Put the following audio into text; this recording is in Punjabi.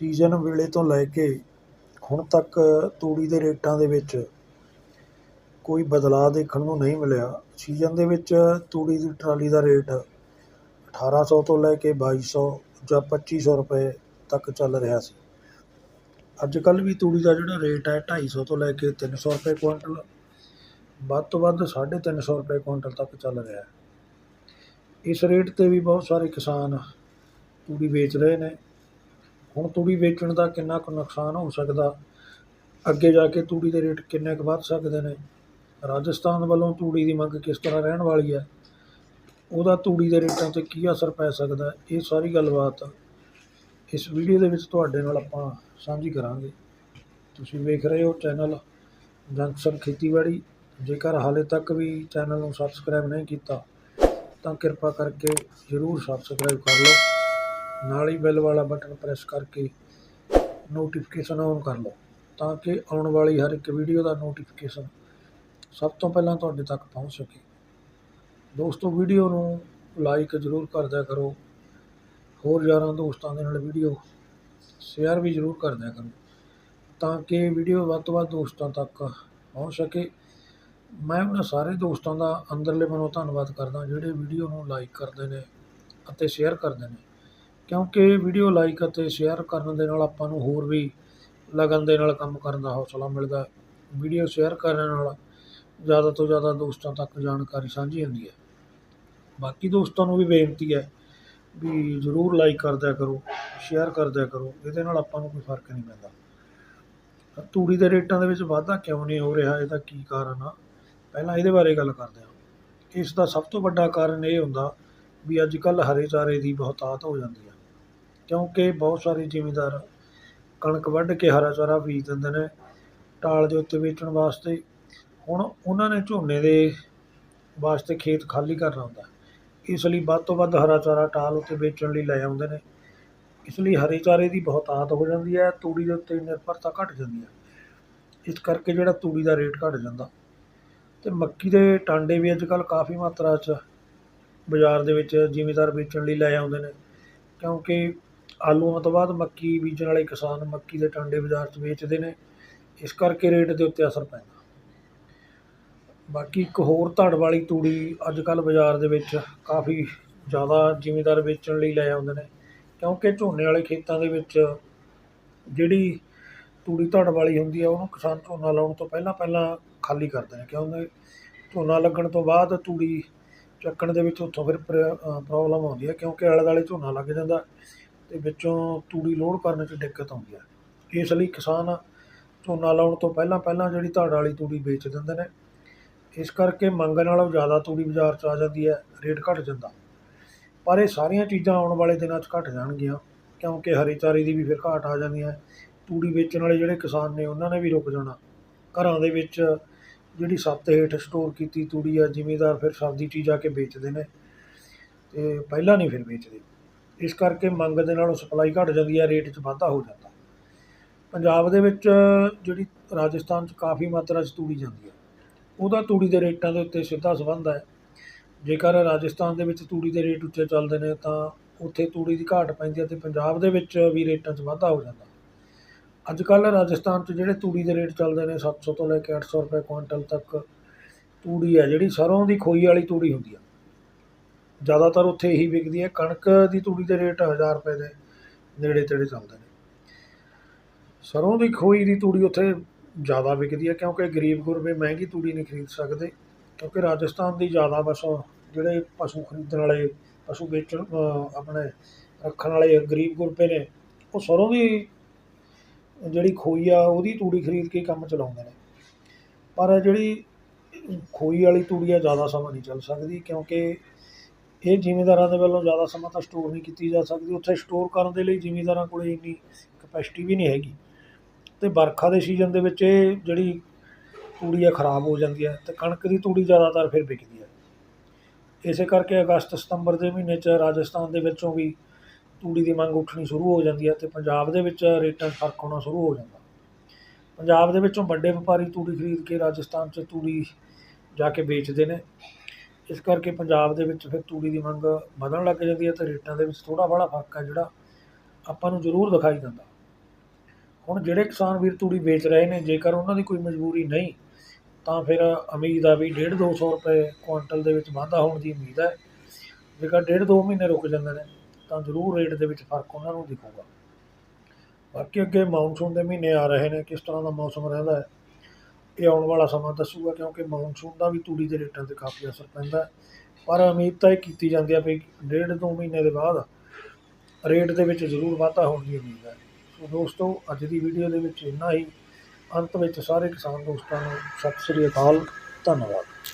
ਸੀਜ਼ਨ ਵੇਲੇ ਤੋਂ ਲੈ ਕੇ ਹੁਣ ਤੱਕ ਤੂੜੀ ਦੇ ਰੇਟਾਂ ਦੇ ਵਿੱਚ ਕੋਈ ਬਦਲਾਅ ਦੇਖਣ ਨੂੰ ਨਹੀਂ ਮਿਲਿਆ। ਸੀਜ਼ਨ ਦੇ ਵਿੱਚ ਤੂੜੀ ਦੀ ਟਰਾਲੀ ਦਾ ਰੇਟ ਅਠਾਰਾਂ ਸੌ ਤੋਂ ਲੈ ਕੇ ਬਾਈ ਸੌ ਜਾਂ ਪੱਚੀ ਸੌ ਰੁਪਏ ਤੱਕ ਚੱਲ ਰਿਹਾ ਸੀ। ਅੱਜ ਕੱਲ੍ਹ ਵੀ ਤੂੜੀ ਦਾ ਜਿਹੜਾ ਰੇਟ ਹੈ ਢਾਈ ਸੌ ਤੋਂ ਲੈ ਕੇ ਤਿੰਨ ਸੌ ਰੁਪਏ ਕੁਇੰਟਲ, ਵੱਧ ਤੋਂ ਵੱਧ ਸਾਢੇ ਤਿੰਨ ਸੌ ਰੁਪਏ ਕੁਇੰਟਲ ਤੱਕ ਚੱਲ ਰਿਹਾ ਹੈ। ਇਸ ਰੇਟ 'ਤੇ ਵੀ ਬਹੁਤ ਸਾਰੇ ਕਿਸਾਨ ਤੂੜੀ ਵੇਚ ਰਹੇ ਨੇ। ਹੁਣ ਤੂੜੀ ਵੇਚਣ ਦਾ ਕਿੰਨਾ ਕੁ ਨੁਕਸਾਨ ਹੋ ਸਕਦਾ? ਅੱਗੇ ਜਾ ਕੇ ਤੂੜੀ ਦੇ ਰੇਟ ਕਿੰਨੇ ਕੁ ਵੱਧ ਸਕਦੇ ਨੇ? ਰਾਜਸਥਾਨ ਵੱਲੋਂ ਤੂੜੀ ਦੀ ਮੰਗ ਕਿਸ ਤਰ੍ਹਾਂ ਰਹਿਣ ਵਾਲੀ ਹੈ? ਉਹਦਾ ਤੂੜੀ ਦੇ ਰੇਟਾਂ 'ਤੇ ਕੀ ਅਸਰ ਪੈ ਸਕਦਾ ਇਹ ਸਾਰੀ ਗੱਲਬਾਤ ਇਸ ਵੀਡੀਓ ਦੇ ਵਿੱਚ ਤੁਹਾਡੇ ਨਾਲ ਆਪਾਂ ਸਾਂਝੀ ਕਰਾਂਗੇ। ਤੁਸੀਂ ਵੇਖ ਰਹੇ ਹੋ ਚੈਨਲ ਜੰਕਸ਼ਨ ਖੇਤੀਬਾੜੀ। ਜੇਕਰ ਹਾਲੇ ਤੱਕ ਵੀ ਚੈਨਲ ਨੂੰ ਸਬਸਕ੍ਰਾਈਬ ਨਹੀਂ ਕੀਤਾ, ਤਾਂ ਕਿਰਪਾ ਕਰਕੇ ਜ਼ਰੂਰ ਸਬਸਕ੍ਰਾਈਬ ਕਰ ਲਓ। ਨਾਲ ਹੀ ਬੈਲ ਵਾਲਾ ਬਟਨ ਪ੍ਰੈਸ ਕਰਕੇ ਨੋਟੀਫਿਕੇਸ਼ਨ ਔਨ ਕਰ ਲਓ, ਤਾਂ ਕਿ ਆਉਣ ਵਾਲੀ ਹਰ ਇੱਕ ਵੀਡੀਓ ਦਾ ਨੋਟੀਫਿਕੇਸ਼ਨ ਸਭ ਤੋਂ ਪਹਿਲਾਂ ਤੁਹਾਡੇ ਤੱਕ ਪਹੁੰਚ ਸਕੇ। ਦੋਸਤੋ ਵੀਡੀਓ ਨੂੰ ਲਾਈਕ ਜ਼ਰੂਰ ਕਰ ਦਿਆ ਕਰੋ, ਹੋਰ ਯਾਰਾਂ ਦੋਸਤਾਂ ਦੇ ਨਾਲ ਵੀਡੀਓ ਸ਼ੇਅਰ ਵੀ ਜ਼ਰੂਰ ਕਰ ਦਿਆ ਕਰੋ, ਤਾਂ ਕਿ ਵੀਡੀਓ ਵੱਧ ਤੋਂ ਵੱਧ ਦੋਸਤਾਂ ਤੱਕ ਪਹੁੰਚ ਸਕੇ। ਮੈਂ ਉਹਨਾਂ ਸਾਰੇ ਦੋਸਤਾਂ ਦਾ ਅੰਦਰਲੇ ਮਨੋਂ ਧੰਨਵਾਦ ਕਰਦਾ, ਜਿਹੜੇ ਵੀਡੀਓ ਨੂੰ ਲਾਈਕ ਕਰਦੇ ਨੇ ਅਤੇ ਸ਼ੇਅਰ ਕਰਦੇ ਨੇ। ਕਿਉਂਕਿ ਵੀਡੀਓ ਲਾਈਕ ਅਤੇ ਸ਼ੇਅਰ ਕਰਨ ਦੇ ਨਾਲ ਆਪਾਂ ਨੂੰ ਹੋਰ ਵੀ ਲਗਨ ਦੇ ਨਾਲ ਕੰਮ ਕਰਨ ਦਾ ਹੌਸਲਾ ਮਿਲਦਾ ਵੀਡੀਓ ਸ਼ੇਅਰ ਕਰਨ ਨਾਲ ਜ਼ਿਆਦਾ ਤੋਂ ਜ਼ਿਆਦਾ ਦੋਸਤਾਂ ਤੱਕ ਜਾਣਕਾਰੀ ਸਾਂਝੀ ਹੁੰਦੀ ਹੈ। ਬਾਕੀ ਦੋਸਤਾਂ ਨੂੰ ਵੀ ਬੇਨਤੀ ਹੈ ਵੀ ਜ਼ਰੂਰ ਲਾਈਕ ਕਰਦਿਆ ਕਰੋ ਸ਼ੇਅਰ ਕਰਦਿਆ ਕਰੋ, ਇਹਦੇ ਨਾਲ ਆਪਾਂ ਨੂੰ ਕੋਈ ਫ਼ਰਕ ਨਹੀਂ ਪੈਂਦਾ। ਤੂੜੀ ਦੇ ਰੇਟਾਂ ਦੇ ਵਿੱਚ ਵਾਧਾ ਕਿਉਂ ਨਹੀਂ ਹੋ ਰਿਹਾ, ਇਹਦਾ ਕੀ ਕਾਰਨ ਆ? ਪਹਿਲਾਂ ਇਹਦੇ ਬਾਰੇ ਗੱਲ ਕਰਦੇ ਹਾਂ। ਇਸ ਦਾ ਸਭ ਤੋਂ ਵੱਡਾ ਕਾਰਨ ਇਹ ਹੁੰਦਾ ਵੀ ਅੱਜ ਕੱਲ੍ਹ ਹਰੇ ਚਾਰੇ ਦੀ ਬਹੁਤਾਤ ਹੋ ਜਾਂਦੀ ਹੈ। ਕਿਉਂਕਿ ਬਹੁਤ ਸਾਰੇ ਜ਼ਿਮੀਂਦਾਰ ਕਣਕ ਵੱਢ ਕੇ ਹਰਾ ਚਾਰਾ ਬੀਜ ਦਿੰਦੇ ਨੇ, ਟਾਲ ਦੇ ਉੱਤੇ ਵੇਚਣ ਵਾਸਤੇ। ਹੁਣ ਉਹਨਾਂ ਨੇ ਝੋਨੇ ਦੇ ਵਾਸਤੇ ਖੇਤ ਖਾਲੀ ਕਰਨਾ ਹੁੰਦਾ। ਇਸ ਲਈ ਵੱਧ ਤੋਂ ਵੱਧ ਹਰਾ ਚਾਰਾ ਟਾਲ ਉੱਤੇ ਵੇਚਣ ਲਈ ਲੈ ਆਉਂਦੇ ਨੇ। ਇਸ ਲਈ ਹਰੇ ਚਾਰੇ ਦੀ ਬਹੁਤਾਤ ਹੋ ਜਾਂਦੀ ਹੈ, ਤੂੜੀ ਦੇ ਉੱਤੇ ਨਿਰਭਰਤਾ ਘਟ ਜਾਂਦੀ ਹੈ। ਇਸ ਕਰਕੇ ਜਿਹੜਾ ਤੂੜੀ ਦਾ ਰੇਟ ਘਟ ਜਾਂਦਾ। ਅਤੇ ਮੱਕੀ ਦੇ ਟਾਂਡੇ ਵੀ ਅੱਜ ਕੱਲ੍ਹ ਕਾਫੀ ਮਾਤਰਾ 'ਚ ਬਾਜ਼ਾਰ ਦੇ ਵਿੱਚ ਜ਼ਿਮੀਦਾਰ ਵੇਚਣ ਲਈ ਲੈ ਆਉਂਦੇ ਨੇ। ਕਿਉਂਕਿ ਆਲੂਆਂ ਤੋਂ ਬਾਅਦ ਮੱਕੀ ਬੀਜਣ ਵਾਲੇ ਕਿਸਾਨ ਮੱਕੀ ਦੇ ਟਾਂਡੇ ਬਾਜ਼ਾਰ 'ਚ ਵੇਚਦੇ ਨੇ। ਇਸ ਕਰਕੇ ਰੇਟ ਦੇ ਉੱਤੇ ਅਸਰ ਪੈਂਦਾ। ਬਾਕੀ ਇੱਕ ਹੋਰ ਧੜ ਵਾਲੀ ਤੂੜੀ ਅੱਜ ਕੱਲ੍ਹ ਬਾਜ਼ਾਰ ਦੇ ਵਿੱਚ ਕਾਫੀ ਜ਼ਿਆਦਾ ਜ਼ਿਮੀਂਦਾਰ ਵੇਚਣ ਲਈ ਲੈ ਆਉਂਦੇ ਨੇ। ਕਿਉਂਕਿ ਝੋਨੇ ਵਾਲੇ ਖੇਤਾਂ ਦੇ ਵਿੱਚ ਜਿਹੜੀ ਤੂੜੀ ਧੜ ਵਾਲੀ ਹੁੰਦੀ ਆ, ਉਹਨੂੰ ਕਿਸਾਨ ਝੋਨਾ ਲਾਉਣ ਤੋਂ ਪਹਿਲਾਂ ਪਹਿਲਾਂ ਖਾਲੀ ਕਰਦੇ ਨੇ। ਕਿਉਂਕਿ ਝੋਨਾ ਲੱਗਣ ਤੋਂ ਬਾਅਦ ਤੂੜੀ ਚੱਕਣ ਦੇ ਵਿੱਚ ਉੱਥੋਂ ਫਿਰ ਪ੍ਰੋਬਲਮ ਆਉਂਦੀ ਹੈ ਕਿਉਂਕਿ ਆਲੇ ਦੁਆਲੇ ਝੋਨਾ ਲੱਗ ਜਾਂਦਾ। ਅਤੇ ਵਿੱਚੋਂ ਤੂੜੀ ਲੋਡ ਕਰਨ 'ਚ ਦਿੱਕਤ ਆਉਂਦੀ ਹੈ ਇਸ ਲਈ ਕਿਸਾਨ ਝੋਨਾ ਲਾਉਣ ਤੋਂ ਪਹਿਲਾਂ ਪਹਿਲਾਂ ਜਿਹੜੀ ਧਾੜ ਵਾਲੀ ਤੂੜੀ ਵੇਚ ਦਿੰਦੇ ਨੇ। ਇਸ ਕਰਕੇ ਮੰਗ ਨਾਲੋਂ ਜ਼ਿਆਦਾ ਤੂੜੀ ਬਾਜ਼ਾਰ 'ਚ ਆ ਜਾਂਦੀ ਹੈ, ਰੇਟ ਘਟ ਜਾਂਦਾ। ਪਰ ਇਹ ਸਾਰੀਆਂ ਚੀਜ਼ਾਂ ਆਉਣ ਵਾਲੇ ਦਿਨਾਂ 'ਚ ਘਟ ਜਾਣਗੀਆਂ, ਕਿਉਂਕਿ ਹਰੀ ਚਾਰੇ ਦੀ ਵੀ ਫਿਰ ਘਾਟ ਆ ਜਾਂਦੀ ਹੈ। ਤੂੜੀ ਵੇਚਣ ਵਾਲੇ ਜਿਹੜੇ ਕਿਸਾਨ ਨੇ, ਉਹਨਾਂ ਨੇ ਵੀ ਰੁਕ ਜਾਣਾ। ਘਰਾਂ ਦੇ ਵਿੱਚ ਜਿਹੜੀ ਸੱਤ ਹੇਠ ਸਟੋਰ ਕੀਤੀ ਤੂੜੀ ਆ, ਜ਼ਿਮੀਂਦਾਰ ਫਿਰ ਸਰਦੀ ਚੀਜ਼ ਆ ਕੇ ਵੇਚਦੇ ਨੇ। ਅਤੇ ਪਹਿਲਾਂ ਨਹੀਂ ਫਿਰ ਵੇਚਦੇ। ਇਸ ਕਰਕੇ ਮੰਗ ਦੇ ਨਾਲੋਂ ਸਪਲਾਈ ਘਟ ਜਾਂਦੀ ਹੈ, ਰੇਟ 'ਚ ਵਾਧਾ ਹੋ ਜਾਂਦਾ। ਪੰਜਾਬ ਦੇ ਵਿੱਚ ਜਿਹੜੀ ਰਾਜਸਥਾਨ 'ਚ ਕਾਫੀ ਮਾਤਰਾ 'ਚ ਤੂੜੀ ਜਾਂਦੀ ਹੈ। ਉਹਦਾ ਤੂੜੀ ਦੇ ਰੇਟਾਂ ਦੇ ਉੱਤੇ ਸਿੱਧਾ ਸੰਬੰਧ ਹੈ। ਜੇਕਰ ਰਾਜਸਥਾਨ ਦੇ ਵਿੱਚ ਤੂੜੀ ਦੇ ਰੇਟ ਉੱਚੇ ਚੱਲਦੇ ਨੇ, ਤਾਂ ਉੱਥੇ ਤੂੜੀ ਦੀ ਘਾਟ ਪੈਂਦੀ ਹੈ ਅਤੇ ਪੰਜਾਬ ਦੇ ਵਿੱਚ ਵੀ ਰੇਟਾਂ 'ਚ ਵਾਧਾ ਹੋ ਜਾਂਦਾ। ਅੱਜ ਕੱਲ੍ਹ ਰਾਜਸਥਾਨ 'ਚ ਜਿਹੜੇ ਤੂੜੀ ਦੇ ਰੇਟ ਚੱਲਦੇ ਨੇ, ਸੱਤ ਸੌ ਤੋਂ ਲੈ ਕੇ ਅੱਠ ਸੌ ਰੁਪਏ ਕੁਇੰਟਲ ਤੱਕ ਤੂੜੀ ਹੈ, ਜਿਹੜੀ ਸਰੋਂ ਦੀ ਖੋਈ ਵਾਲੀ ਤੂੜੀ ਹੁੰਦੀ ਆ ਜ਼ਿਆਦਾਤਰ ਉੱਥੇ ਇਹੀ ਵਿਕਦੀ ਹੈ ਕਣਕ ਦੀ ਤੂੜੀ ਦੇ ਰੇਟ ਹਜ਼ਾਰ ਰੁਪਏ ਦੇ ਨੇੜੇ ਤੇੜੇ ਚੱਲਦੇ ਨੇ। ਸਰੋਂ ਦੀ ਖੋਈ ਦੀ ਤੂੜੀ ਉੱਥੇ ਜ਼ਿਆਦਾ ਵਿਕਦੀ ਹੈ ਕਿਉਂਕਿ ਗਰੀਬ ਗੁਰਬੇ ਮਹਿੰਗੀ ਤੂੜੀ ਨਹੀਂ ਖਰੀਦ ਸਕਦੇ, ਕਿਉਂਕਿ ਰਾਜਸਥਾਨ ਦੀ ਜ਼ਿਆਦਾ ਬਸ ਜਿਹੜੇ ਪਸ਼ੂ ਖਰੀਦਣ ਵਾਲੇ, ਪਸ਼ੂ ਵੇਚਣ ਆਪਣੇ ਰੱਖਣ ਵਾਲੇ ਗਰੀਬ ਗੁਰਬੇ ਨੇ, ਉਹ ਸਰੋਂ ਦੀ ਜਿਹੜੀ ਖੋਈ ਆ, ਉਹਦੀ ਤੂੜੀ ਖਰੀਦ ਕੇ ਕੰਮ ਚਲਾਉਂਦੇ ਨੇ। ਪਰ ਜਿਹੜੀ ਖੋਈ ਵਾਲੀ ਤੂੜੀ ਆ, ਜ਼ਿਆਦਾ ਸਮਾਂ ਨਹੀਂ ਚੱਲ ਸਕਦੀ ਕਿਉਂਕਿ ਇਹ ਜ਼ਿਮੀਂਦਾਰਾਂ ਦੇ ਵੱਲੋਂ ਜ਼ਿਆਦਾ ਸਮਾਂ ਤਾਂ ਸਟੋਰ ਨਹੀਂ ਕੀਤੀ ਜਾ ਸਕਦੀ। ਉੱਥੇ ਸਟੋਰ ਕਰਨ ਦੇ ਲਈ ਜ਼ਿਮੀਂਦਾਰਾਂ ਕੋਲ ਇੰਨੀ ਕਪੈਸਿਟੀ ਵੀ ਨਹੀਂ ਹੈਗੀ। ਅਤੇ ਵਰਖਾ ਦੇ ਸੀਜ਼ਨ ਦੇ ਵਿੱਚ ਇਹ ਜਿਹੜੀ ਤੂੜੀ ਆ ਖਰਾਬ ਹੋ ਜਾਂਦੀ ਹੈ ਅਤੇ ਕਣਕ ਦੀ ਤੂੜੀ ਜ਼ਿਆਦਾਤਰ ਫਿਰ ਵਿਕਦੀ ਹੈ ਇਸੇ ਕਰਕੇ ਅਗਸਤ ਸਤੰਬਰ ਦੇ ਮਹੀਨੇ 'ਚ ਰਾਜਸਥਾਨ ਦੇ ਵਿੱਚੋਂ ਵੀ ਤੂੜੀ ਦੀ ਮੰਗ ਉੱਠਣੀ ਸ਼ੁਰੂ ਹੋ ਜਾਂਦੀ ਹੈ ਅਤੇ ਪੰਜਾਬ ਦੇ ਵਿੱਚ ਰੇਟਾਂ 'ਚ ਫ਼ਰਕ ਹੋਣਾ ਸ਼ੁਰੂ ਹੋ ਜਾਂਦਾ। ਪੰਜਾਬ ਦੇ ਵਿੱਚੋਂ ਵੱਡੇ ਵਪਾਰੀ ਤੂੜੀ ਖਰੀਦ ਕੇ ਰਾਜਸਥਾਨ 'ਚ ਤੂੜੀ ਜਾ ਕੇ ਵੇਚਦੇ ਨੇ। ਇਸ ਕਰਕੇ ਪੰਜਾਬ ਦੇ ਵਿੱਚ ਫਿਰ ਤੂੜੀ ਦੀ ਮੰਗ ਵਧਣ ਲੱਗ ਜਾਂਦੀ ਹੈ ਅਤੇ ਰੇਟਾਂ ਦੇ ਵਿੱਚ ਥੋੜ੍ਹਾ ਬੜਾ ਫ਼ਰਕ ਹੈ ਜਿਹੜਾ ਆਪਾਂ ਨੂੰ ਜ਼ਰੂਰ ਦਿਖਾਈ ਦਿੰਦਾ। ਹੁਣ ਜਿਹੜੇ ਕਿਸਾਨ ਵੀਰ ਤੂੜੀ ਵੇਚ ਰਹੇ ਨੇ, ਜੇਕਰ ਉਹਨਾਂ ਦੀ ਕੋਈ ਮਜਬੂਰੀ ਨਹੀਂ, ਤਾਂ ਫਿਰ ਉਮੀਦ ਆ ਵੀ ਡੇਢ ਦੋ ਸੌ ਰੁਪਏ ਕੁਇੰਟਲ ਦੇ ਵਿੱਚ ਵਾਧਾ ਹੋਣ ਦੀ ਉਮੀਦ ਹੈ। ਜੇਕਰ ਡੇਢ ਦੋ ਮਹੀਨੇ ਰੁਕ ਜਾਂਦੇ ਨੇ, ਤਾਂ ਜ਼ਰੂਰ ਰੇਟ ਦੇ ਵਿੱਚ ਫ਼ਰਕ ਉਹਨਾਂ ਨੂੰ ਦਿਖੂਗਾ। ਬਾਕੀ ਅੱਗੇ ਮਾਨਸੂਨ ਦੇ ਮਹੀਨੇ ਆ ਰਹੇ ਨੇ, ਕਿਸ ਤਰ੍ਹਾਂ ਦਾ ਮੌਸਮ ਰਹਿੰਦਾ ਹੈ ਇਹ ਆਉਣ ਵਾਲਾ ਸਮਾਂ ਦੱਸੂਗਾ ਕਿਉਂਕਿ ਮੌਨਸੂਨ ਦਾ ਵੀ ਤੂੜੀ ਦੇ ਰੇਟਾਂ 'ਤੇ ਕਾਫੀ ਅਸਰ ਪੈਂਦਾ ਪਰ ਉਮੀਦ ਤਾਂ ਇਹ ਕੀਤੀ ਜਾਂਦੀ ਹੈ ਵੀ ਡੇਢ ਦੋ ਮਹੀਨੇ ਦੇ ਬਾਅਦ ਰੇਟ ਦੇ ਵਿੱਚ ਜ਼ਰੂਰ ਵਾਧਾ ਹੋਣ ਦੀ ਉਮੀਦ ਹੈ। ਸੋ ਦੋਸਤੋ, ਅੱਜ ਦੀ ਵੀਡੀਓ ਦੇ ਵਿੱਚ ਇੰਨਾ ਹੀ। ਅੰਤ ਵਿੱਚ ਸਾਰੇ ਕਿਸਾਨ ਦੋਸਤਾਂ ਨੂੰ ਸਤਿ ਸ੍ਰੀ ਅਕਾਲ, ਧੰਨਵਾਦ।